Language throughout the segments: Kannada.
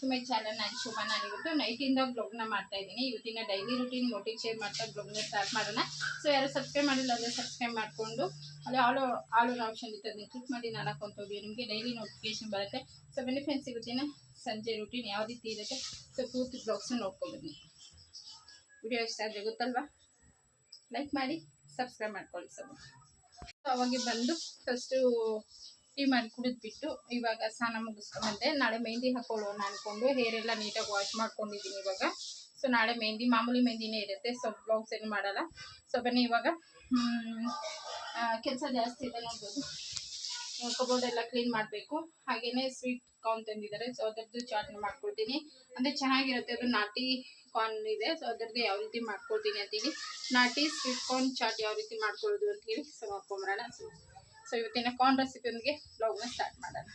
ಟು ಮೈ ಚಾನಲ್ ನಾನು ಶುಭ ನಾನು ಇವತ್ತು ನೈಟಿಂದ ಬ್ಲಾಗ್ನ ಮಾಡ್ತಾ ಇದ್ದೀನಿ. ಇವತ್ತಿನ ಡೈಲಿ ರುಟೀನ್ ಮೋಟಿವ್ ಶೇರ್ ಮಾಡ್ತಾ ಬ್ಲಾಗ್ನ ಸ್ಟಾರ್ಟ್ ಮಾಡೋಣ. ಸೊ ಯಾರು ಸಬ್ಸ್ಕ್ರೈಬ್ ಮಾಡಿಲ್ಲ ಅಂದರೆ ಸಬ್ಸ್ಕ್ರೈಬ್ ಮಾಡಿಕೊಂಡು, ಅಲ್ಲಿ ಆಲ್ ಆಲ್ ಆಪ್ಷನ್ ಇತ್ತು ಕ್ಲಿಕ್ ಮಾಡಿ ನಾನು ಹಾಕೊಂತೋಗಿ ನಿಮಗೆ ಡೈಲಿ ನೋಟಿಫಿಕೇಶನ್ ಬರುತ್ತೆ. ಸೊ ಬನ್ನಿ ಫ್ರೆಂಡ್ಸ್ ಇವತ್ತಿನ ಸಂಜೆ ರುಟೀನ್ ಯಾವ ರೀತಿ ಇರುತ್ತೆ? ಸೊ ಪೂರ್ತಿ ಬ್ಲಾಗ್ಸ್ ನೋಡ್ಕೊಂಡ್ಬನ್ನಿ. ವಿಡಿಯೋ ಇಷ್ಟ ಆದರೆ ಗೊತ್ತಲ್ವಾ? ಲೈಕ್ ಮಾಡಿ ಸಬ್ಸ್ಕ್ರೈಬ್ ಮಾಡ್ಕೊಳ್ಳಿ. ಸೊ ಅವಾಗೆ ಬಂದು ಫಸ್ಟು ಟೀ ಮಾಡಿ ಕುಡಿದ್ಬಿಟ್ಟು ಇವಾಗ ಸ್ನಾನ ಮುಗಿಸ್ಕೊಂಬಂದೆ ನಾಳೆ ಮೆಹಂದಿ ಹಾಕೊಳ್ಳೋಣ ಅನ್ಕೊಂಡು ಹೇರ್ ಎಲ್ಲ ನೀಟಾಗಿ ವಾಶ್ ಮಾಡ್ಕೊಂಡಿದ್ದೀನಿ ಇವಾಗ. ಸೊ ನಾಳೆ ಮೆಹಂದಿ, ಮಾಮೂಲಿ ಮೆಹಂದಿನೇ ಇರುತ್ತೆ. ಸೊ ಬ್ಲೌಸ್ ಏನು ಮಾಡಲ್ಲ. ಸೊ ಬನ್ನಿ ಇವಾಗ. ಕೆಲಸ ಜಾಸ್ತಿ ಇದೆ ನೋಡ್ಬೋದು. ಕಬೋರ್ಡ್ ಎಲ್ಲ ಕ್ಲೀನ್ ಮಾಡಬೇಕು. ಹಾಗೇನೆ ಸ್ವೀಟ್ ಕಾರ್ನ್ ತಂದಿದ್ದಾರೆ. ಸೊ ಅದರದ್ದು ಚಾಟ್ನ ಮಾಡ್ಕೊಳ್ತೀನಿ ಅಂದರೆ ಚೆನ್ನಾಗಿರುತ್ತೆ. ಅದು ನಾಟಿ ಕಾರ್ನ್ ಇದೆ. ಸೊ ಅದರದ್ದು ಯಾವ ರೀತಿ ಮಾಡ್ಕೊಳ್ತೀನಿ ಅಂತೇಳಿ ನಾಟಿ ಸ್ವೀಟ್ ಕಾರ್ನ್ ಚಾಟ್ ಯಾವ ರೀತಿ ಮಾಡ್ಕೊಳ್ಳೋದು ಅಂತ ಹೇಳಿ. ಸೊ ಮಾಡ್ಕೊಂಬರೋಣ ಸೊ ಸೊ ಇವತ್ತಿನ ಕಾರ್ನ್ ರೆಸಿಪಿಯೊಂದಿಗೆ ಬ್ಲಾಗ್ನ ಸ್ಟಾರ್ಟ್ ಮಾಡೋಣ.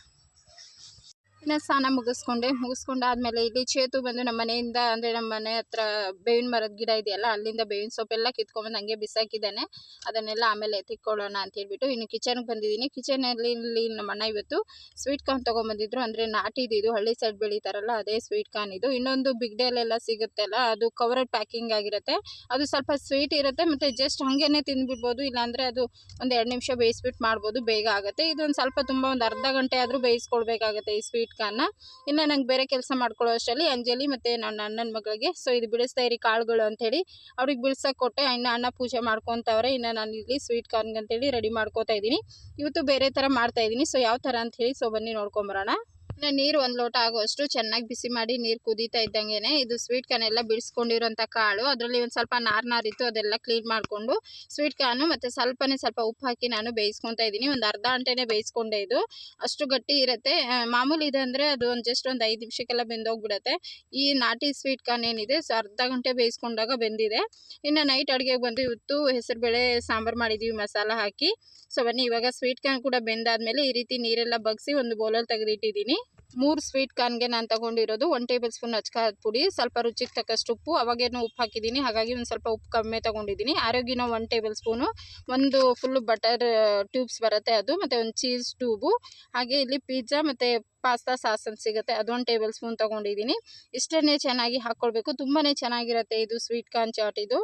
ಇನ್ನು ಸ್ನಾನ ಮುಗಿಸ್ಕೊಂಡೆ. ಮುಗಿಸ್ಕೊಂಡಾದ್ಮೇಲೆ ಇಲ್ಲಿ ಚೇತು ಬಂದು ನಮ್ಮ ಮನೆಯಿಂದ ಅಂದರೆ ನಮ್ಮ ಮನೆ ಹತ್ರ ಬೇವಿನ ಮರದ ಗಿಡ ಇದೆಯಲ್ಲ, ಅಲ್ಲಿಂದ ಬೇವಿನ ಸೊಪ್ಪೆಲ್ಲ ಕಿತ್ಕೊಂಡ್ಬಂದು ಹಂಗೆ ಬಿಸಾಕಿದ್ದಾನೆ. ಅದನ್ನೆಲ್ಲ ಆಮೇಲೆ ಎತ್ತಿಕೊಳ್ಳೋಣ ಅಂತ ಹೇಳ್ಬಿಟ್ಟು ಇನ್ನು ಕಿಚನ್ಗೆ ಬಂದಿದ್ದೀನಿ. ಕಿಚನಲ್ಲಿ ಇಲ್ಲಿ ನಮ್ಮ ಅಣ್ಣ ಇವತ್ತು ಸ್ವೀಟ್ ಕಾರ್ನ್ ತೊಗೊಂಬಂದಿದ್ರು. ಅಂದರೆ ನಾಟಿ ಇದು ಹಳ್ಳಿ ಸೈಡ್ ಬೆಳೀತಾರಲ್ಲ, ಅದೇ ಸ್ವೀಟ್ ಕಾರ್ನ್ ಇದು. ಇನ್ನೊಂದು ಬಿಗ್ ಡೇಲೆಲ್ಲ ಸಿಗುತ್ತಲ್ಲ, ಅದು ಕವರ್ಡ್ ಪ್ಯಾಕಿಂಗ್ ಆಗಿರುತ್ತೆ. ಅದು ಸ್ವಲ್ಪ ಸ್ವೀಟ್ ಇರುತ್ತೆ, ಮತ್ತು ಜಸ್ಟ್ ಹಾಗೇನೆ ತಿಂದ್ಬಿಡ್ಬೋದು. ಇಲ್ಲಾಂದರೆ ಅದು ಒಂದು ಎರಡು ನಿಮಿಷ ಬೇಯಿಸ್ಬಿಟ್ಟು ಮಾಡ್ಬೋದು, ಬೇಗ ಆಗುತ್ತೆ. ಇದೊಂದು ಸ್ವಲ್ಪ ತುಂಬ ಒಂದು ಅರ್ಧ ಗಂಟೆ ಆದರೂ ಬೇಯಿಸ್ಕೊಳ್ಬೇಕಾಗತ್ತೆ ಈ ಸ್ವೀಟ್ ಕಾರ್ನ ಇನ್ನು ನಂಗೆ ಬೇರೆ ಕೆಲಸ ಮಾಡ್ಕೊಳ್ಳೋ ಅಷ್ಟರಲ್ಲಿ ಅಂಜಲಿ ಮತ್ತು ನನ್ನ ಅಣ್ಣನ ಮಗಳಿಗೆ. ಸೊ ಇದು ಬಿಡಿಸ್ತಾ ಇರಿ ಕಾಳುಗಳು ಅಂಥೇಳಿ ಅವ್ರಿಗೆ ಬಿಡ್ಸಕ್ಕೆ ಕೊಟ್ಟೆ. ಇನ್ನು ಅಣ್ಣ ಪೂಜೆ ಮಾಡ್ಕೊತವ್ರೆ. ಇನ್ನು ನಾನು ಇಲ್ಲಿ ಸ್ವೀಟ್ ಕಾರ್ನ್ಗೆ ಅಂತೇಳಿ ರೆಡಿ ಮಾಡ್ಕೋತಾ ಇದ್ದೀನಿ. ಇವತ್ತು ಬೇರೆ ಥರ ಮಾಡ್ತಾ ಇದ್ದೀನಿ. ಸೊ ಯಾವ ಥರ ಅಂತ ಹೇಳಿ ಸೊ ಬನ್ನಿ ನೋಡ್ಕೊಂಬರೋಣ ನೀರು ಒಂದು ಲೋಟ ಆಗುವಷ್ಟು ಚೆನ್ನಾಗಿ ಬಿಸಿ ಮಾಡಿ ನೀರು ಕುದೀತಾ ಇದ್ದಂಗೆ ಇದು ಸ್ವೀಟ್ ಕಾರ್ನ್ ಎಲ್ಲ ಬಿಡಿಸ್ಕೊಂಡಿರೋಂಥ ಕಾಳು. ಅದರಲ್ಲಿ ಒಂದು ಸ್ವಲ್ಪ ನಾರು ನಾರಿತ್ತು ಅದೆಲ್ಲ ಕ್ಲೀನ್ ಮಾಡಿಕೊಂಡು ಸ್ವೀಟ್ ಕಾರ್ನು ಮತ್ತು ಸ್ವಲ್ಪನೇ ಸ್ವಲ್ಪ ಉಪ್ಪು ಹಾಕಿ ನಾನು ಬೇಯಿಸ್ಕೊತಾ ಇದ್ದೀನಿ. ಒಂದು ಅರ್ಧ ಗಂಟೆನೇ ಬೇಯಿಸ್ಕೊಂಡೆ ಇದು. ಅಷ್ಟು ಗಟ್ಟಿ ಇರುತ್ತೆ. ಮಾಮೂಲಿ ಇದೆ ಅಂದರೆ ಅದು ಒಂದು ಜಸ್ಟ್ ಒಂದು ಐದು ನಿಮಿಷಕ್ಕೆಲ್ಲ ಬೆಂದೋಗ್ಬಿಡುತ್ತೆ. ಈ ನಾಟಿ ಸ್ವೀಟ್ ಕಾರ್ನ್ ಏನಿದೆ, ಸೊ ಅರ್ಧ ಗಂಟೆ ಬೇಯಿಸ್ಕೊಂಡಾಗ ಬೆಂದಿದೆ. ಇನ್ನು ನೈಟ್ ಅಡುಗೆಗೆ ಬಂದು ಇವತ್ತು ಹೆಸರುಬೇಳೆ, ಸಾಂಬಾರು ಮಾಡಿದ್ದೀವಿ ಮಸಾಲ ಹಾಕಿ. ಸೊ ಬನ್ನಿ, ಇವಾಗ ಸ್ವೀಟ್ ಕಾರ್ನ್ ಕೂಡ ಬೆಂದಾದ್ಮೇಲೆ ಈ ರೀತಿ ನೀರೆಲ್ಲ ಬಗ್ಸಿ ಒಂದು ಬೌಲಲ್ಲಿ ತೆಗೆದಿಟ್ಟಿದ್ದೀನಿ. ಮೂರು ಸ್ವೀಟ್ ಕಾರ್ನ್ಗೆ ನಾನು ತಗೊಂಡಿರೋದು ಒನ್ ಟೇಬಲ್ ಸ್ಪೂನ್ ಅಚ್ಕಾರದ ಪುಡಿ, ಸ್ವಲ್ಪ ರುಚಿಗೆ ತಕ್ಕಷ್ಟು ಉಪ್ಪು, ಅವಾಗೇನು ಉಪ್ಪು ಹಾಕಿದ್ದೀನಿ. ಹಾಗಾಗಿ ಒಂದು ಸ್ವಲ್ಪ ಉಪ್ಪು ಕಮ್ಮಿ ತಗೊಂಡಿದ್ದೀನಿ. ಆರೋಗ್ಯನ ಒನ್ ಟೇಬಲ್ ಸ್ಪೂನು, ಒಂದು ಫುಲ್ ಬಟರ್ ಟ್ಯೂಬ್ಸ್ ಬರುತ್ತೆ ಅದು, ಮತ್ತು ಒಂದು ಚೀಸ್ ಟ್ಯೂಬು, ಹಾಗೆ ಇಲ್ಲಿ ಪಿಜ್ಜಾ ಮತ್ತು ಪಾಸ್ತಾ ಸಾಸ್ ಅಂತ ಸಿಗುತ್ತೆ ಅದೊಂದು ಟೇಬಲ್ ಸ್ಪೂನ್ ತೊಗೊಂಡಿದ್ದೀನಿ. ಇಷ್ಟನ್ನೇ ಚೆನ್ನಾಗಿ ಹಾಕ್ಕೊಳ್ಬೇಕು ತುಂಬಾ ಚೆನ್ನಾಗಿರುತ್ತೆ ಇದು ಸ್ವೀಟ್ ಕಾರ್ನ್ ಚಾಟ್ ಇದು.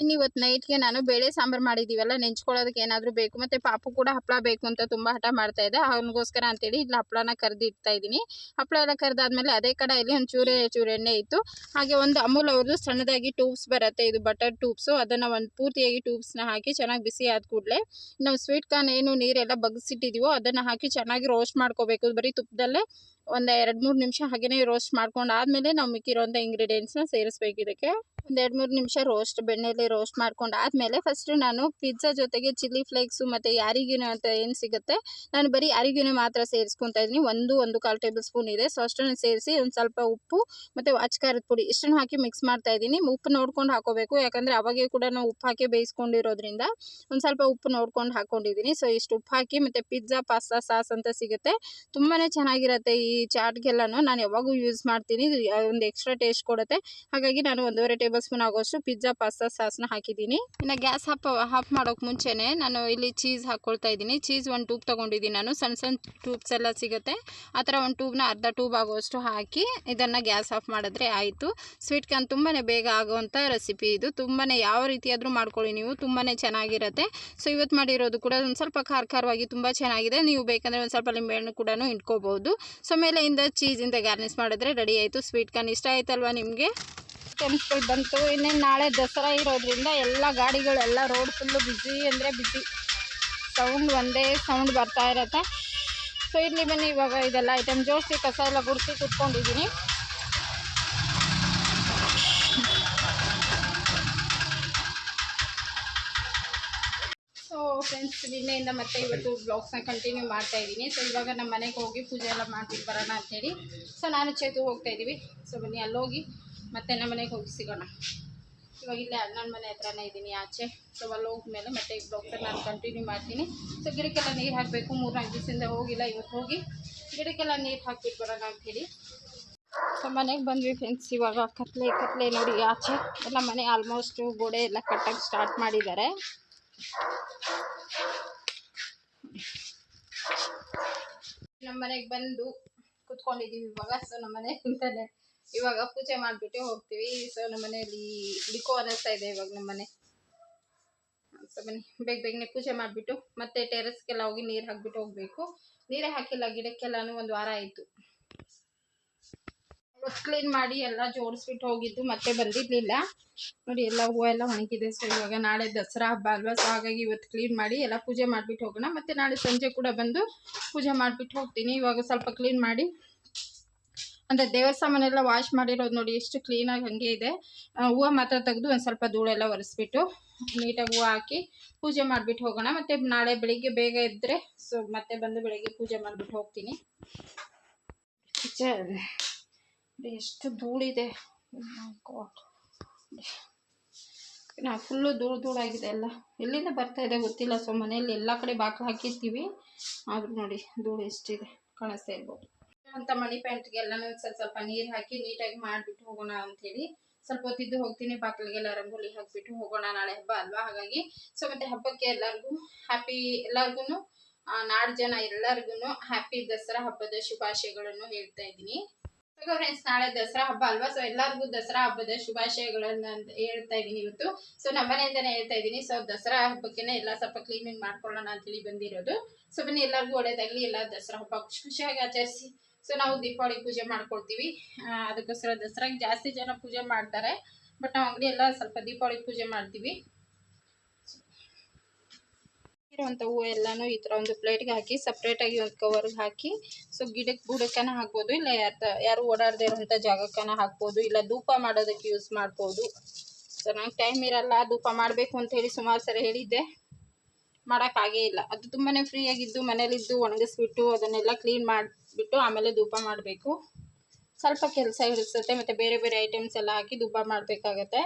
ಇನ್ನು ಇವತ್ತು ನೈಟ್ಗೆ ನಾನು ಬೇಳೆ ಸಾಂಬಾರು ಮಾಡಿದ್ದೀವಲ್ಲ ನೆಂಚ್ಕೊಳ್ಳೋದಕ್ಕೆ ಏನಾದರೂ ಬೇಕು, ಮತ್ತು ಪಾಪು ಕೂಡ ಹಪ್ಪಳ ಬೇಕು ಅಂತ ತುಂಬ ಹಠ ಮಾಡ್ತಾ ಇದೆ. ಅವನಿಗೋಸ್ಕರ ಅಂತೇಳಿ ಇಲ್ಲಿ ಹಪ್ಪಳನ ಕರೆದು ಇಡ್ತಾ ಇದ್ದೀನಿ. ಹಪ್ಪಳ ಎಲ್ಲ ಕರೆದಾದ್ಮೇಲೆ ಅದೇ ಕಡೆಯಲ್ಲಿ ಒಂದು ಚೂರೆ ಚೂರು ಎಣ್ಣೆ ಇತ್ತು. ಹಾಗೆ ಒಂದು ಅಮೂಲ್ ಅವ್ರದ್ದು ಸಣ್ಣದಾಗಿ ಟ್ಯೂಬ್ಸ್ ಬರುತ್ತೆ, ಇದು ಬಟರ್ ಟ್ಯೂಬ್ಸು ಅದನ್ನು ಒಂದು ಪೂರ್ತಿಯಾಗಿ ಟ್ಯೂಬ್ಸ್ನ ಹಾಕಿ ಚೆನ್ನಾಗಿ ಬಿಸಿ ಆದ ಕೂಡಲೇ, ನಾವು ಸ್ವೀಟ್ ಕಾರ್ನ್ ಏನು ನೀರೆಲ್ಲ ಬಗ್ಸಿಟ್ಟಿದ್ದೀವೋ ಅದನ್ನು ಹಾಕಿ ಚೆನ್ನಾಗಿ ರೋಸ್ಟ್ ಮಾಡ್ಕೋಬೇಕು. ಬರೀ ತುಪ್ಪದಲ್ಲೇ ಒಂದು ಎರಡು ಮೂರು ನಿಮಿಷ ಹಾಗೆಯೇ ರೋಸ್ಟ್ ಮಾಡ್ಕೊಂಡು ಆದಮೇಲೆ ನಾವು ಮಿಕ್ಕಿರೋಂಥ ಇಂಗ್ರೀಡಿಯೆಂಟ್ಸ್ನ ಸೇರಿಸ್ಬೇಕು ಇದಕ್ಕೆ. ಒಂದು ಎರಡು ಮೂರು ನಿಮಿಷ ರೋಸ್ಟ್ ಬೆಣ್ಣೆಲಿ ರೋಸ್ಟ್ ಮಾಡ್ಕೊಂಡು ಆದ್ಮೇಲೆ ಫಸ್ಟ್ ನಾನು ಪಿಜ್ಜಾ ಜೊತೆಗೆ ಚಿಲ್ಲಿ ಫ್ಲೇಕ್ಸು ಮತ್ತು ಯಾರಿಗಿನೋ ಅಂತ ಏನು ಸಿಗುತ್ತೆ, ನಾನು ಬರೀ ಯಾರಿಗಿನೋ ಮಾತ್ರ ಸೇರಿಸ್ಕೊತಾ ಇದ್ದೀನಿ. ಒಂದು ಒಂದು ಕಾಲು ಟೇಬಲ್ ಸ್ಪೂನ್ ಇದೆ. ಸೊ ಅಷ್ಟನ್ನು ಸೇರಿಸಿ ಒಂದು ಸ್ವಲ್ಪ ಉಪ್ಪು ಮತ್ತು ಅಚ್ಕಾರದ ಪುಡಿ ಇಷ್ಟನ್ನು ಹಾಕಿ ಮಿಕ್ಸ್ ಮಾಡ್ತಾ ಇದ್ದೀನಿ. ಉಪ್ಪು ನೋಡ್ಕೊಂಡು ಹಾಕೋಬೇಕು. ಯಾಕಂದರೆ ಅವಾಗೆ ಕೂಡ ನಾವು ಉಪ್ಪು ಹಾಕಿ ಬೇಯಿಸ್ಕೊಂಡಿರೋದ್ರಿಂದ ಒಂದು ಸ್ವಲ್ಪ ಉಪ್ಪು ನೋಡ್ಕೊಂಡು ಹಾಕ್ಕೊಂಡಿದ್ದೀನಿ ಸೊ ಇಷ್ಟು ಉಪ್ಪು ಹಾಕಿ ಮತ್ತು ಪಿಜ್ಜಾ ಪಾಸ್ತಾ ಸಾಸ್ ಅಂತ ಸಿಗುತ್ತೆ. ತುಂಬಾ ಚೆನ್ನಾಗಿರುತ್ತೆ ಈ ಚಾಟ್ಗೆಲ್ಲನೂ ನಾನು ಯಾವಾಗೂ ಯೂಸ್ ಮಾಡ್ತೀನಿ. ಇದು ಒಂದು ಎಕ್ಸ್ಟ್ರಾ ಟೇಸ್ಟ್ ಕೊಡುತ್ತೆ. ಹಾಗಾಗಿ ನಾನು ಒಂದೂವರೆ ಟೇಬಲ್ ಸ್ಪೂನ್ ಆಗೋಷ್ಟು ಪಿಜ್ಜಾ, ಪಾಸ್ತಾ ಸಾಸ್ನ ಹಾಕಿದ್ದೀನಿ. ಇನ್ನು ಗ್ಯಾಸ್ ಹಾಫ್ ಹಾಫ್ ಮಾಡೋಕೆ ಮುಂಚೆನೇ ನಾನು ಇಲ್ಲಿ ಚೀಸ್ ಹಾಕ್ಕೊಳ್ತಾ ಇದ್ದೀನಿ. ಚೀಸ್ ಒಂದು ಟೂಬ್ ತೊಗೊಂಡಿದ್ದೀನಿ ನಾನು. ಸಣ್ಣ ಸಣ್ಣ ಟ್ಯೂಬ್ಸ್ ಎಲ್ಲ ಸಿಗುತ್ತೆ. ಆ ಥರ ಒಂದು ಟ್ಯೂಬ್ನ ಅರ್ಧ ಟ್ಯೂಬ್ ಆಗೋಷ್ಟು ಹಾಕಿ ಇದನ್ನು ಗ್ಯಾಸ್ ಆಫ್ ಮಾಡಿದ್ರೆ ಆಯಿತು. ಸ್ವೀಟ್ ಕಾರ್ನ್ ತುಂಬಾ ಬೇಗ ಆಗುವಂಥ ರೆಸಿಪಿ ಇದು. ತುಂಬಾ ಯಾವ ರೀತಿಯಾದರೂ ಮಾಡ್ಕೊಳ್ಳಿ ನೀವು. ತುಂಬಾ ಚೆನ್ನಾಗಿರುತ್ತೆ. ಸೊ ಇವತ್ತು ಮಾಡಿರೋದು ಕೂಡ ಒಂದು ಸ್ವಲ್ಪ ಖಾರ ಖಾರವಾಗಿ ತುಂಬ ಚೆನ್ನಾಗಿದೆ. ನೀವು ಬೇಕಂದರೆ ಒಂದು ಸ್ವಲ್ಪ ಲಿಂಬೆಹಣ್ಣು ಕೂಡ ಇಟ್ಕೋಬಹುದು ಸೊ ಮೇಲೆಯಿಂದ ಚೀಸಿಂದ ಗಾರ್ನಿಸ್ ಮಾಡಿದ್ರೆ ರೆಡಿ ಆಯಿತು. ಸ್ವೀಟ್ ಕಾರ್ನ್ ಇಷ್ಟ ಆಯ್ತಲ್ವಾ ನಿಮಗೆ? ಐಟಮ್ಸ್ಗಳು ಬಂತು. ಇನ್ನೇನು ನಾಳೆ ದಸರಾ ಇರೋದ್ರಿಂದ ಎಲ್ಲ ಗಾಡಿಗಳೆಲ್ಲ ರೋಡ್ ಫುಲ್ಲು ಬ್ಯುಸಿ ಅಂದರೆ ಬ್ಯುಸಿ ಸೌಂಡ್ ಒಂದೇ ಸೌಂಡ್ ಬರ್ತಾ ಇರತ್ತೆ. ಸೊ ಇಲ್ಲಿ ಬನ್ನಿ, ಇವಾಗ ಇದೆಲ್ಲ ಐಟಮ್ ಜೋಡಿಸಿ, ಕಸ ಎಲ್ಲ ಗುಡಿಸಿ ಕುತ್ಕೊಂಡಿದ್ದೀನಿ. ಫ್ರೆಂಡ್ಸ್ ನಿನ್ನೆಯಿಂದ ಮತ್ತೆ ಇವತ್ತು ಬ್ಲಾಗ್ಸ್ನ ಕಂಟಿನ್ಯೂ ಮಾಡ್ತಾ ಇದ್ದೀನಿ. ಸೊ ಇವಾಗ ನಮ್ಮ ಮನೆಗೆ ಹೋಗಿ ಪೂಜೆ ಎಲ್ಲ ಮಾಡ್ಬಿಟ್ಟು ಬರೋಣ ಅಂತೇಳಿ. ಸೊ ನಾನು ಚೇತು ಹೋಗ್ತಾ ಇದ್ದೀವಿ. ಸೊ ಬನ್ನಿ, ಅಲ್ಲೋಗಿ ಮತ್ತೆ ನಮ್ಮ ಮನೆಗೆ ಹೋಗಿ ಸಿಗೋಣ. ಇವಾಗ ಇಲ್ಲೇ ಅಣ್ಣನ ಮನೆ ಹತ್ರನೇ ಇದ್ದೀನಿ ಆಚೆ. ಸೊ ಅಲ್ಲಿ ಹೋಗ್ಮೇಲೆ ಮತ್ತೆ ಈ ಬ್ಲಾಗ್ನ ನಾನು ಕಂಟಿನ್ಯೂ ಮಾಡ್ತೀನಿ. ಸೊ ಗಿಡಕ್ಕೆಲ್ಲ ನೀರು ಹಾಕಬೇಕು. ಮೂರ್ನಾಲ್ಕು ದಿವಸದಿಂದ ಹೋಗಿಲ್ಲ, ಇವತ್ತು ಹೋಗಿ ಗಿಡಕ್ಕೆಲ್ಲ ನೀರು ಹಾಕ್ಬಿಟ್ಟು ಬರೋಣ ಅಂತೇಳಿ. ಸೊ ಮನೆಗೆ ಬಂದ್ವಿ ಫ್ರೆಂಡ್ಸ್ ಇವಾಗ ಕತ್ಲೆ ಕತ್ಲೆ ನೋಡಿ ಆಚೆ. ಎಲ್ಲ ಮನೆ ಆಲ್ಮೋಸ್ಟು ಗೋಡೆ ಎಲ್ಲ ಕಟ್ಟಕ್ಕೆ ಸ್ಟಾರ್ಟ್ ಮಾಡಿದ್ದಾರೆ. ನಮ್ಮ ಮನೆಗೆ ಬಂದು ಕುತ್ಕೊಂಡಿದ್ದೀವಿ ಇವಾಗ. ಸೊ ನಮ್ಮ ಮನೆಯಿಂದಲೇ ಇವಾಗ ಪೂಜೆ ಮಾಡಿಬಿಟ್ಟು ಹೋಗ್ತೀವಿ. ಸೊ ನಮ್ಮ ಮನೆಯಲ್ಲಿ ಬಿಕೋ ಅನ್ನಿಸ್ತಾ ಇದೆ ಇವಾಗ ನಮ್ಮ ಮನೆ. ಸೊ ಬನ್ನಿ. ಬೇಗ ಬೇಗನೆ ಪೂಜೆ ಮಾಡಿಬಿಟ್ಟು ಮತ್ತೆ ಟೆರೆಸ್ಗೆಲ್ಲ ಹೋಗಿ ನೀರು ಹಾಕ್ಬಿಟ್ಟು ಹೋಗಬೇಕು. ನೀರೇ ಹಾಕಿಲ್ಲ, ಗಿಡಕ್ಕೆಲ್ಲಾನು ಒಂದು ವಾರ ಆಯಿತು. ಇವತ್ತು ಕ್ಲೀನ್ ಮಾಡಿ ಎಲ್ಲ ಜೋಡಿಸ್ಬಿಟ್ಟು ಹೋಗಿದ್ದು, ಮತ್ತೆ ಬಂದಿರಲಿಲ್ಲ. ನೋಡಿ, ಎಲ್ಲ ಹೂವು ಎಲ್ಲ ಒಣಗಿದೆ. ಸೊ ಇವಾಗ ನಾಳೆ ದಸರಾ ಹಬ್ಬ ಅಲ್ವಾ? ಸೊ ಹಾಗಾಗಿ ಇವತ್ತು ಕ್ಲೀನ್ ಮಾಡಿ ಎಲ್ಲ ಪೂಜೆ ಮಾಡಿಬಿಟ್ಟು ಹೋಗೋಣ. ಮತ್ತೆ ನಾಳೆ ಸಂಜೆ ಕೂಡ ಬಂದು ಪೂಜೆ ಮಾಡಿಬಿಟ್ಟು ಹೋಗ್ತೀನಿ. ಇವಾಗ ಸ್ವಲ್ಪ ಕ್ಲೀನ್ ಮಾಡಿ, ಅಂದರೆ ದೇವರ ವಾಶ್ ಮಾಡಿರೋದು ನೋಡಿ, ಎಷ್ಟು ಕ್ಲೀನಾಗಿ ಹಾಗೆ ಇದೆ. ಹೂವು ಮಾತ್ರ ತೆಗೆದು ಒಂದು ಸ್ವಲ್ಪ ಧೂಳೆಲ್ಲ ಒರೆಸ್ಬಿಟ್ಟು ನೀಟಾಗಿ ಹೂವು ಹಾಕಿ ಪೂಜೆ ಮಾಡಿಬಿಟ್ಟು ಹೋಗೋಣ. ಮತ್ತು ನಾಳೆ ಬೆಳಿಗ್ಗೆ ಬೇಗ ಇದ್ದರೆ ಸೊ ಮತ್ತೆ ಬಂದು ಬೆಳಿಗ್ಗೆ ಪೂಜೆ ಮಾಡಿಬಿಟ್ಟು ಹೋಗ್ತೀನಿ. ಎಷ್ಟು ಧೂಳಿದೆ. ನಾ ಫುಲ್ಲು ಧೂಳು ಧೂಳಾಗಿದೆ ಎಲ್ಲ ಎಲ್ಲಿಂದ ಬರ್ತಾ ಇದೆ ಗೊತ್ತಿಲ್ಲ ಸೊ ಮನೆಯಲ್ಲಿ ಎಲ್ಲ ಕಡೆ ಬಾಕ್ಲು ಹಾಕಿರ್ತೀವಿ. ಆದರೂ ನೋಡಿ, ಧೂಳು ಎಷ್ಟಿದೆ. ಕಾಣಿಸ್ತಾ ಇರ್ಬೋದು. ಅಂತ ಮನಿ ಪ್ಯಾಂಟ್ಗೆಲ್ಲನೂ ಸ್ವಲ್ಪ ಸ್ವಲ್ಪ ನೀರು ಹಾಕಿ ನೀಟಾಗಿ ಮಾಡಿಬಿಟ್ಟು ಹೋಗೋಣ ಅಂಥೇಳಿ ಸ್ವಲ್ಪ ಹೊತ್ತಿದ್ದು ಹೋಗ್ತೀನಿ. ಬಾಗಿಲಿಗೆಲ್ಲ ರಂಗೋಲಿ ಹಾಕಿಬಿಟ್ಟು ಹೋಗೋಣ ನಾಳೆ ಹಬ್ಬ ಅಲ್ವಾ? ಹಾಗಾಗಿ ಸೊ ಮತ್ತೆ ಹಬ್ಬಕ್ಕೆ ಎಲ್ಲರಿಗೂ ಹ್ಯಾಪಿ ಎಲ್ಲರಿಗೂ ನಾಡು ಜನ ಎಲ್ಲರಿಗೂ ಹ್ಯಾಪಿ ದಸರಾ ಹಬ್ಬದ ಶುಭಾಶಯಗಳನ್ನು ಹೇಳ್ತಾ ಇದ್ದೀನಿ. ಫ್ರೆಂಡ್ಸ್ ನಾಳೆ ದಸರಾ ಹಬ್ಬ ಅಲ್ವಾ? ಸೊ ಎಲ್ಲರಿಗೂ ದಸರಾ ಹಬ್ಬದ ಶುಭಾಶಯಗಳನ್ನ ಅಂತ ಹೇಳ್ತಾ ಇದ್ದೀನಿ ಇವತ್ತು. ಸೊ ನಮ್ಮ ಮನೆಯಿಂದನೇ ಹೇಳ್ತಾ ಇದ್ದೀನಿ ಸೊ ದಸರಾ ಹಬ್ಬಕ್ಕೆನೆ ಎಲ್ಲ ಸ್ವಲ್ಪ ಕ್ಲೀನಿಂಗ್ ಮಾಡ್ಕೊಳ್ಳೋಣ ಅಂತೇಳಿ ಬಂದಿರೋದು. ಸೊ ಬನ್ನಿ, ಎಲ್ಲರಿಗೂ ಒಳ್ಳೇದಾಗ್ಲಿ. ಎಲ್ಲ ದಸರಾ ಹಬ್ಬ ಖುಷಿ ಖುಷಿಯಾಗಿ ಆಚರಿಸಿ. ಸೊ ನಾವು ದೀಪಾವಳಿ ಪೂಜೆ ಮಾಡ್ಕೊಳ್ತೀವಿ. ಅದಕ್ಕೋಸ್ಕರ ದಸರಾಗೆ ಜಾಸ್ತಿ ಜನ ಪೂಜೆ ಮಾಡ್ತಾರೆ. ಬಟ್ ನಾವು ಅಂಗಡಿ ಎಲ್ಲ ಸ್ವಲ್ಪ ದೀಪಾವಳಿ ಪೂಜೆ ಮಾಡ್ತೀವಿ. ಇರುವಂಥ ಹೂವು ಎಲ್ಲಾನು ಈ ಥರ ಒಂದು ಪ್ಲೇಟ್ಗೆ ಹಾಕಿ ಸಪ್ರೇಟಾಗಿ ಒಂದು ಕವರ್ಗೆ ಹಾಕಿ ಸೊ ಗಿಡಕ್ಕೆ ಬುಡಕ್ಕನ ಹಾಕ್ಬೋದು, ಇಲ್ಲ ಯಾರ ಓಡಾಡದೇ ಇರೋಂಥ ಜಾಗಕ್ಕನ ಹಾಕ್ಬೋದು, ಇಲ್ಲ ಧೂಪ ಮಾಡೋದಕ್ಕೆ ಯೂಸ್ ಮಾಡ್ಬೋದು. ಸೊ ನಂಗೆ ಟೈಮ್ ಇರಲ್ಲ, ಧೂಪ ಮಾಡಬೇಕು ಅಂತ ಹೇಳಿ ಸುಮಾರು ಸರಿ ಹೇಳಿದ್ದೆ. ಮಾಡೋಕ್ಕಾಗೇ ಇಲ್ಲ. ಅದು ತುಂಬಾ ಫ್ರೀಯಾಗಿದ್ದು ಮನೇಲಿದ್ದು ಒಣಗಿಸ್ಬಿಟ್ಟು ಅದನ್ನೆಲ್ಲ ಕ್ಲೀನ್ ಮಾಡಿಬಿಟ್ಟು ಆಮೇಲೆ ಧೂಪ ಮಾಡಬೇಕು. ಸ್ವಲ್ಪ ಕೆಲಸ ಇರಿಸುತ್ತೆ ಮತ್ತು ಬೇರೆ ಬೇರೆ ಐಟಮ್ಸ್ ಎಲ್ಲ ಹಾಕಿ ಧೂಪ ಮಾಡಬೇಕಾಗತ್ತೆ.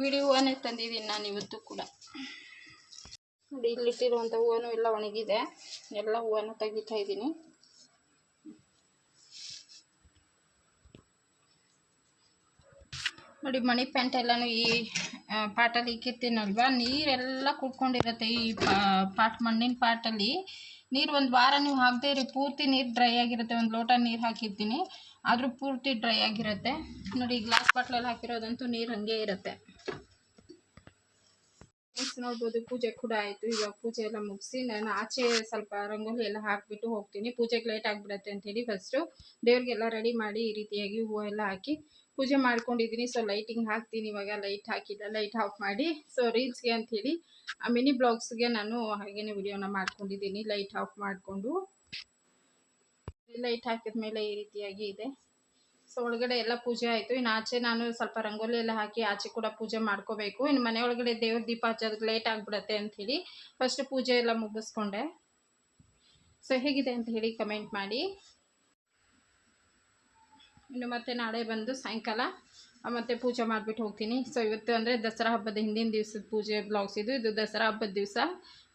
ಬಿಡಿ ಹೂವನೇ ತಂದಿದ್ದೀನಿ ನಾನು ಇವತ್ತು ಕೂಡ. ನೋಡಿ ಇಲ್ಲಿಟ್ಟಿರುವಂಥ ಹೂವನು ಎಲ್ಲ ಒಣಗಿದೆ. ಎಲ್ಲ ಹೂವನ್ನು ತೆಗಿತಾ ಇದ್ದೀನಿ. ನೋಡಿ, ಮಣಿ ಪ್ಯಾಂಟ್ ಎಲ್ಲನೂ ಈ ಪಾಟಲ್ಲಿ ಇಕ್ಕಿರ್ತೀನಲ್ವ? ನೀರೆಲ್ಲ ಕುಡ್ಕೊಂಡಿರತ್ತೆ ಈ ಪಾಟ್, ಮಣ್ಣಿನ ಪಾಟಲ್ಲಿ. ನೀರು ಒಂದು ವಾರ ನೀವು ಹಾಕದೇ ಇರಿ, ಪೂರ್ತಿ ನೀರು ಡ್ರೈ ಆಗಿರುತ್ತೆ. ಒಂದು ಲೋಟ ನೀರು ಹಾಕಿರ್ತೀನಿ. ಆದರೂ ಪೂರ್ತಿ ಡ್ರೈ ಆಗಿರುತ್ತೆ. ನೋಡಿ ಗ್ಲಾಸ್ ಬಾಟ್ಲಲ್ಲಿ ಹಾಕಿರೋದಂತೂ ನೀರು ಹಾಗೆ ಇರುತ್ತೆ. ಫ್ರೆಂಡ್ಸ್ ನೋಡ್ಬೋದು ಪೂಜೆ ಕೂಡ ಆಯಿತು. ಇವಾಗ ಪೂಜೆ ಎಲ್ಲ ಮುಗಿಸಿ ನಾನು ಆಚೆ ಸ್ವಲ್ಪ ರಂಗೋಲಿ ಎಲ್ಲ ಹಾಕಿಬಿಟ್ಟು ಹೋಗ್ತೀನಿ. ಪೂಜೆಗೆ ಲೇಟ್ ಆಗಿಬಿಡತ್ತೆ ಅಂತೇಳಿ ಫಸ್ಟು ದೇವ್ರಿಗೆಲ್ಲ ರೆಡಿ ಮಾಡಿ ಈ ರೀತಿಯಾಗಿ ಹೂವು ಎಲ್ಲ ಹಾಕಿ ಪೂಜೆ ಮಾಡ್ಕೊಂಡಿದ್ದೀನಿ ಸೊ ಲೈಟಿಂಗ್ ಹಾಕ್ತೀನಿ ಇವಾಗ. ಲೈಟ್ ಹಾಕಿಲ್ಲ. ಲೈಟ್ ಆಫ್ ಮಾಡಿ. ಸೊ ರೀಲ್ಸ್ಗೆ ಅಂಥೇಳಿ ಆ ಮಿನಿ ಬ್ಲಾಗ್ಸ್ಗೆ ನಾನು ಹಾಗೇನೆ ವಿಡಿಯೋನ ಮಾಡ್ಕೊಂಡಿದ್ದೀನಿ ಲೈಟ್ ಆಫ್ ಮಾಡಿಕೊಂಡು. ಲೈಟ್ ಹಾಕಿದ ಮೇಲೆ ಈ ರೀತಿಯಾಗಿ ಇದೆ. ಸೊ ಒಳಗಡೆ ಎಲ್ಲ ಪೂಜೆ ಆಯಿತು. ಇನ್ನು ಆಚೆ ನಾನು ಸ್ವಲ್ಪ ರಂಗೋಲಿ ಎಲ್ಲ ಹಾಕಿ ಆಚೆ ಕೂಡ ಪೂಜೆ ಮಾಡ್ಕೋಬೇಕು. ಇನ್ನು ಮನೆ ಒಳಗಡೆ ದೇವ್ರ ದೀಪ ಹಚ್ಚೋದಕ್ಕೆ ಲೇಟ್ ಆಗಿಬಿಡತ್ತೆ ಹೇಳಿ ಫಸ್ಟ್ ಪೂಜೆ ಎಲ್ಲ ಮುಗಿಸ್ಕೊಂಡೆ. ಸೊ ಹೇಗಿದೆ ಅಂತ ಹೇಳಿ ಕಮೆಂಟ್ ಮಾಡಿ. ಇನ್ನು ಮತ್ತೆ ನಾಳೆ ಬಂದು ಸಾಯಂಕಾಲ ಮತ್ತೆ ಪೂಜೆ ಮಾಡಿಬಿಟ್ಟು ಹೋಗ್ತೀನಿ. ಸೊ ಇವತ್ತು ಅಂದರೆ ದಸರಾ ಹಬ್ಬದ ಹಿಂದಿನ ದಿವಸದ ಪೂಜೆ ಬ್ಲಾಗ್ಸ್ ಇದು. ಇದು ದಸರಾ ಹಬ್ಬದ ದಿವಸ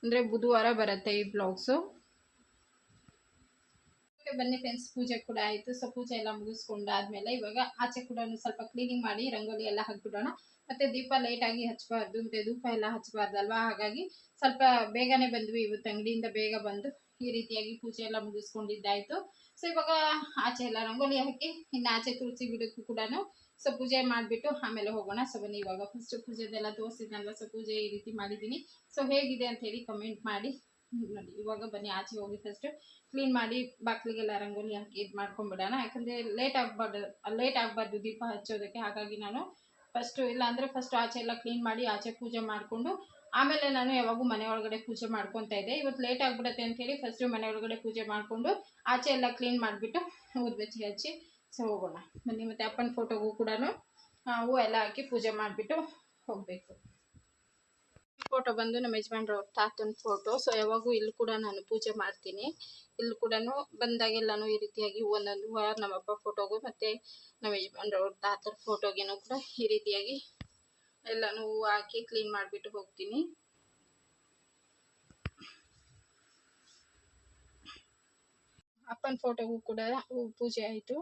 ಅಂದರೆ ಬುಧವಾರ ಬರುತ್ತೆ ಈ ಬ್ಲಾಗ್ಸು ಓಕೆ ಬನ್ನಿ ಫ್ರೆಂಡ್ಸ್ ಪೂಜೆ ಕೂಡ ಆಯಿತು. ಸೊ ಪೂಜೆ ಎಲ್ಲ ಮುಗಿಸ್ಕೊಂಡಾದ್ಮೇಲೆ ಇವಾಗ ಆಚೆ ಕೂಡ ಸ್ವಲ್ಪ ಕ್ಲೀನಿಂಗ್ ಮಾಡಿ, ರಂಗೋಲಿ ಎಲ್ಲ ಹಾಕ್ಬಿಡೋಣ. ಮತ್ತೆ ದೀಪ ಲೇಟಾಗಿ ಹಚ್ಚಬಾರ್ದು ಮತ್ತೆ ಧೂಪ ಎಲ್ಲ ಹಚ್ಚಬಾರ್ದಲ್ವಾ ಹಾಗಾಗಿ ಸ್ವಲ್ಪ ಬೇಗನೆ ಬಂದ್ವಿ ಇವತ್ತು ಅಂಗಡಿಯಿಂದ ಬೇಗ ಬಂದು ಈ ರೀತಿಯಾಗಿ ಪೂಜೆ ಎಲ್ಲ ಮುಗಿಸ್ಕೊಂಡಿದ್ದಾಯ್ತು. ಸೊ ಇವಾಗ ಆಚೆ ಎಲ್ಲ ರಂಗೋಲಿ ಹಾಕಿ, ಇನ್ನು ಆಚೆ ತುಳಸಿ ಗಿಡಕ್ಕೂ ಕೂಡ ಸೊ ಪೂಜೆ ಮಾಡಿಬಿಟ್ಟು ಆಮೇಲೆ ಹೋಗೋಣ. ಸೊ ಬನ್ನಿ ಇವಾಗ ಫಸ್ಟ್ ಪೂಜೆದೆಲ್ಲ ತೋರಿಸಿದ್ನಲ್ವ? ಸೊ ಪೂಜೆ ಈ ರೀತಿ ಮಾಡಿದ್ದೀನಿ. ಸೊ ಹೇಗಿದೆ ಅಂತ ಹೇಳಿ ಕಮೆಂಟ್ ಮಾಡಿ. ಇವಾಗ ಬನ್ನಿ, ಆಚೆ ಹೋಗಿ ಫಸ್ಟ್ ಕ್ಲೀನ್ ಮಾಡಿ, ಬಾಕ್ಲಿಗೆಲ್ಲ ರಂಗೋಲಿ ಹಾಕಿ ಇದು ಮಾಡ್ಕೊಂಡ್ಬಿಡೋಣ ಯಾಕಂದರೆ ಲೇಟ್ ಆಗ್ಬಾರ್ದು ಲೇಟ್ ಆಗ್ಬಾರ್ದು ದೀಪ ಹಚ್ಚೋದಕ್ಕೆ. ಹಾಗಾಗಿ ನಾನು ಫಸ್ಟು ಇಲ್ಲ ಅಂದರೆ ಫಸ್ಟ್ ಆಚೆ ಎಲ್ಲ ಕ್ಲೀನ್ ಮಾಡಿ, ಆಚೆ ಪೂಜೆ ಮಾಡಿಕೊಂಡು, ಆಮೇಲೆ ನಾನು ಯಾವಾಗೂ ಮನೆ ಒಳಗಡೆ ಪೂಜೆ ಮಾಡ್ಕೊತಾ ಇದ್ದೆ. ಇವತ್ತು ಲೇಟ್ ಆಗಿಬಿಡುತ್ತೆ ಅಂತೇಳಿ ಫಸ್ಟು ಮನೆ ಒಳಗಡೆ ಪೂಜೆ ಮಾಡಿಕೊಂಡು, ಆಚೆ ಎಲ್ಲ ಕ್ಲೀನ್ ಮಾಡಿಬಿಟ್ಟು ಊದ್ಬತ್ತಿ ಹಚ್ಚಿ ಸೊ ಹೋಗೋಣ. ಬನ್ನಿ, ಮತ್ತು ಅಪ್ಪನ ಫೋಟೋಗೂ ಕೂಡ ಹೂವು ಎಲ್ಲ ಹಾಕಿ ಪೂಜೆ ಮಾಡಿಬಿಟ್ಟು ಹೋಗಬೇಕು. ಫೋಟೋ ಬಂದು ನಮ್ಮ ಯಜಮಾನ್ರ ತಾತನ ಫೋಟೋ ಸೊ ಯಾವಾಗೂ ಇಲ್ಲಿ ಕೂಡ ನಾನು ಪೂಜೆ ಮಾಡ್ತೀನಿ. ಇಲ್ಲಿ ಕೂಡ ಬಂದಾಗೆಲ್ಲನೂ ಈ ರೀತಿಯಾಗಿ ಒಂದೊಂದು ಹೂವು ನಮ್ಮಪ್ಪ ಫೋಟೋಗೂ ಮತ್ತು ನಮ್ಮ ಯಜಮಾನ್ರ ತಾತನ ಫೋಟೋಗೇನು ಕೂಡ ಈ ರೀತಿಯಾಗಿ ಎಲ್ಲನೂ ಹೂವು ಹಾಕಿ ಕ್ಲೀನ್ ಮಾಡಿಬಿಟ್ಟು ಹೋಗ್ತೀನಿ. ಅಪ್ಪನ ಫೋಟೋಗೂ ಕೂಡ ಪೂಜೆ ಆಯಿತು.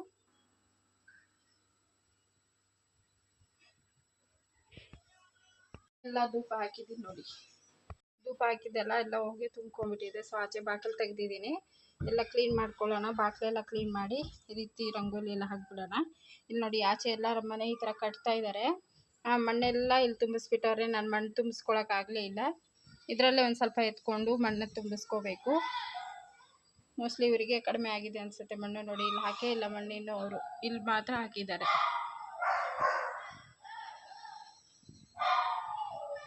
ಎಲ್ಲ ಧೂಪ ಹಾಕಿದ್ದೀನಿ ನೋಡಿ. ಧೂಪ ಹಾಕಿದ್ದೆಲ್ಲ ಎಲ್ಲ ಹೋಗಿ ತುಂಬ್ಕೊಂಡ್ಬಿಟ್ಟಿದೆ. ಸೊ ಆಚೆ ಬಾಕಲ್ ತೆಗ್ದಿದ್ದೀನಿ. ಎಲ್ಲ ಕ್ಲೀನ್ ಮಾಡ್ಕೊಳ್ಳೋಣ. ಬಾಗಿಲೆಲ್ಲ ಕ್ಲೀನ್ ಮಾಡಿ ಈ ರೀತಿ ರಂಗೋಲಿ ಎಲ್ಲ ಹಾಕ್ಬಿಡೋಣ. ಇಲ್ಲಿ ನೋಡಿ ಆಚೆ ಎಲ್ಲ ಮನೆ ಈ ಥರ ಕಟ್ತಾ ಇದ್ದಾರೆ. ಆ ಮಣ್ಣೆಲ್ಲ ಇಲ್ಲಿ ತುಂಬಿಸ್ಬಿಟ್ಟವ್ರೆ. ನಾನು ಮಣ್ಣು ತುಂಬಿಸ್ಕೊಳಕ್ಕಾಗಲೇ ಇಲ್ಲ. ಇದರಲ್ಲೇ ಒಂದು ಸ್ವಲ್ಪ ಎತ್ಕೊಂಡು ಮಣ್ಣು ತುಂಬಿಸ್ಕೋಬೇಕು. ಮೋಸ್ಟ್ಲಿ ಇವರಿಗೆ ಕಡಿಮೆ ಆಗಿದೆ ಅನಿಸುತ್ತೆ ಮಣ್ಣು ನೋಡಿ. ಇಲ್ಲಿ ಹಾಕೇ ಇಲ್ಲ ಮಣ್ಣಿನ ಅವರು. ಇಲ್ಲಿ ಮಾತ್ರ ಹಾಕಿದ್ದಾರೆ.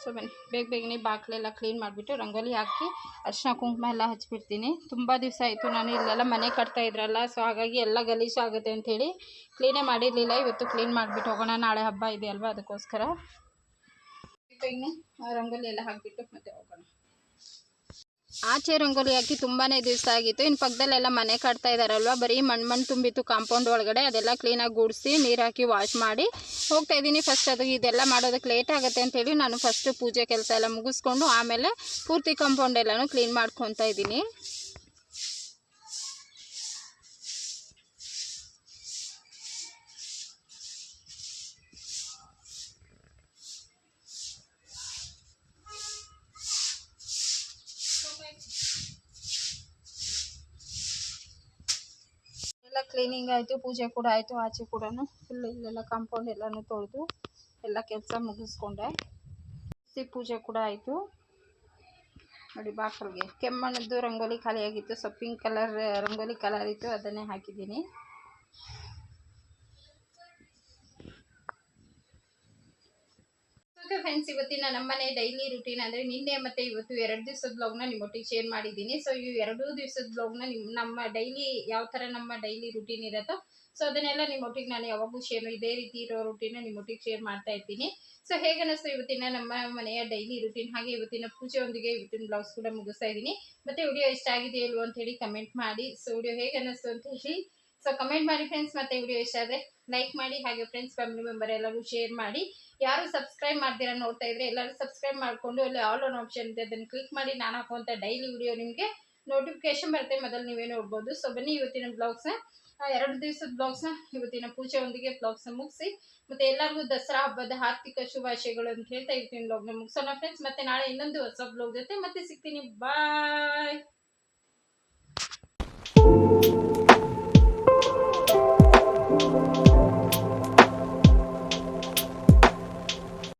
ಸೊ ಬೇಗ ಬೇಗನೆ ಬಾಗಿಲೆಲ್ಲ ಕ್ಲೀನ್ ಮಾಡಿಬಿಟ್ಟು ರಂಗೋಲಿ ಹಾಕಿ ಅರ್ಶಿನ ಕುಂಕುಮ ಎಲ್ಲ ಹಚ್ಬಿಡ್ತೀನಿ. ತುಂಬ ದಿವಸ ಆಯಿತು, ನಾನು ಇಲ್ಲೆಲ್ಲ ಮನೆ ಕಟ್ತಾ ಇದ್ರಲ್ಲ, ಸೊ ಹಾಗಾಗಿ ಎಲ್ಲ ಗಲೀಜು ಆಗುತ್ತೆ ಅಂಥೇಳಿ ಕ್ಲೀನೇ ಮಾಡಿರಲಿಲ್ಲ. ಇವತ್ತು ಕ್ಲೀನ್ ಮಾಡಿಬಿಟ್ಟು ಹೋಗೋಣ, ನಾಳೆ ಹಬ್ಬ ಇದೆ ಅಲ್ವಾ ಅದಕ್ಕೋಸ್ಕರ. ರಂಗೋಲಿ ಎಲ್ಲ ಹಾಕಿಬಿಟ್ಟು ಮತ್ತೆ ಹೋಗೋಣ. ಆಚೆ ರಂಗೋಲಿ ಹಾಕಿ ತುಂಬಾ ದಿವಸ ಆಗಿತ್ತು. ಇನ್ನು ಪಕ್ಕದಲ್ಲೆಲ್ಲ ಮನೆ ಕಟ್ತಾ ಇದ್ದಾರಲ್ವ ಬರೀ ಮಣ್ಣು ಮಣ್ಣು ತುಂಬಿತ್ತು ಕಾಂಪೌಂಡ್ ಒಳಗಡೆ. ಅದೆಲ್ಲ ಕ್ಲೀನಾಗಿ ಗುಡಿಸಿ ನೀರು ಹಾಕಿ ವಾಶ್ ಮಾಡಿ ಹೋಗ್ತಾ ಇದ್ದೀನಿ ಫಸ್ಟ್ ಅದು. ಇದೆಲ್ಲ ಮಾಡೋದಕ್ಕೆ ಲೇಟ್ ಆಗುತ್ತೆ ಅಂತೇಳಿ ನಾನು ಫಸ್ಟು ಪೂಜೆ ಕೆಲಸ ಎಲ್ಲ ಮುಗಿಸ್ಕೊಂಡು ಆಮೇಲೆ ಪೂರ್ತಿ ಕಾಂಪೌಂಡ್ ಎಲ್ಲನೂ ಕ್ಲೀನ್ ಮಾಡ್ಕೊತಾ ಇದ್ದೀನಿ. ಕ್ಲೀನಿಂಗ್ ಆಯಿತು, ಪೂಜೆ ಕೂಡ ಆಯಿತು, ಆಚೆ ಕೂಡ ಫುಲ್ ಇಲ್ಲೆಲ್ಲ ಕಾಂಪೌಂಡ್ ಎಲ್ಲನೂ ತೊಳೆದು ಎಲ್ಲ ಕೆಲಸ ಮುಗಿಸ್ಕೊಂಡೆ. ಸಿ ಪೂಜೆ ಕೂಡ ಆಯಿತು. ನೋಡಿ ಬಾಕಲ್ಗೆ ಕೆಮ್ಮಣ್ಣದ್ದು rangoli ಖಾಲಿಯಾಗಿತ್ತು so pink colour rangoli colour ಇತ್ತು ಅದನ್ನೇ ಹಾಕಿದ್ದೀನಿ. ಫ್ರೆಂಡ್ಸ್ ಇವತ್ತಿನ ನಮ್ಮನೆ ಡೈಲಿ ರುಟೀನ್ ಅಂದ್ರೆ ನಿನ್ನೆ ಮತ್ತೆ ಇವತ್ತು ಎರಡು ದಿವಸದ ಬ್ಲಾಗ್ನ ನಿಮ್ಮೊಟ್ಟಿಗೆ ಶೇರ್ ಮಾಡಿದ್ದೀನಿ. ಸೊ ಈ ಎರಡೂ ದಿವಸದ ಬ್ಲಾಗ್ನ ನಿಮ್ಮ ನಮ್ಮ ಡೈಲಿ ಯಾವ ಥರ ನಮ್ಮ ಡೈಲಿ ರುಟೀನ್ ಇರುತ್ತೋ ಸೊ ಅದನ್ನೆಲ್ಲ ನಿಮ್ಮೊಟ್ಟಿಗೆ ನಾನು ಯಾವಾಗೂ ಶೇರ್ ಇದೇ ರೀತಿ ಇರೋ ರುಟೀನ ನಿಮ್ಮೊಟ್ಟಿಗೆ ಶೇರ್ ಮಾಡ್ತಾ ಇರ್ತೀನಿ. ಸೊ ಹೇಗನ್ನಿಸ್ತು ಇವತ್ತಿನ ನಮ್ಮ ಮನೆಯ ಡೈಲಿ ರುಟೀನ್ ಹಾಗೆ ಇವತ್ತಿನ ಪೂಜೆಯೊಂದಿಗೆ ಇವತ್ತಿನ ಬ್ಲಾಗ್ಸ್ ಕೂಡ ಮುಗಿಸ್ತಾ ಇದ್ದೀನಿ. ಮತ್ತೆ ವಿಡಿಯೋ ಇಷ್ಟ ಆಗಿದೆ ಅಂತ ಹೇಳಿ ಕಮೆಂಟ್ ಮಾಡಿ. ಸೊ ವಿಡಿಯೋ ಹೇಗೆ ಅಂತ ಹೇಳಿ ಸೊ ಕಮೆಂಟ್ ಮಾಡಿ ಫ್ರೆಂಡ್ಸ್ ಮತ್ತೆ ವಿಡಿಯೋ ಇಷ್ಟ ಆದರೆ ಲೈಕ್ ಮಾಡಿ, ಹಾಗೆ ಫ್ರೆಂಡ್ಸ್ ಫ್ಯಾಮಿಲಿ ಮೆಂಬರ್ ಎಲ್ಲರೂ ಶೇರ್ ಮಾಡಿ. ಯಾರು ಸಬ್ಸ್ಕ್ರೈಬ್ ಮಾಡ್ತೀರಾ ನೋಡ್ತಾ ಇದ್ರೆ ಎಲ್ಲರೂ ಸಬ್ಸ್ಕ್ರೈಬ್ ಮಾಡಿಕೊಂಡು, ಅಲ್ಲಿ ಆಲ್ ಆನ್ ಆಪ್ಷನ್ ಇದೆ, ಅದನ್ನು ಕ್ಲಿಕ್ ಮಾಡಿ, ನಾನು ಹಾಕುವಂಥ ಡೈಲಿ ವಿಡಿಯೋ ನಿಮಗೆ ನೋಟಿಫಿಕೇಶನ್ ಬರುತ್ತೆ. ಮೊದಲು ನೀವೇ ನೋಡ್ಬೋದು. ಸೊ ಬನ್ನಿ ಇವತ್ತಿನ ಬ್ಲಾಗ್ಸ್ನ ಎರಡು ದಿವಸದ ಬ್ಲಾಗ್ಸ್ನ ಇವತ್ತಿನ ಪೂಜೆಯೊಂದಿಗೆ ಬ್ಲಾಗ್ಸ್ನ ಮುಗಿಸಿ, ಮತ್ತೆ ಎಲ್ಲರಿಗೂ ದಸರಾ ಹಬ್ಬದ ಆರ್ಥಿಕ ಶುಭಾಶಯಗಳು ಅಂತ ಹೇಳ್ತಾ ಇವತ್ತಿನ ಬ್ಲಾಗ್ನ ಮುಗಿಸೋಣ ಫ್ರೆಂಡ್ಸ್ ಮತ್ತೆ ನಾಳೆ ಇನ್ನೊಂದು ಹೊಸ ಬ್ಲಾಗ್ ಜೊತೆ ಮತ್ತೆ ಸಿಗ್ತೀನಿ. ಬಾಯ್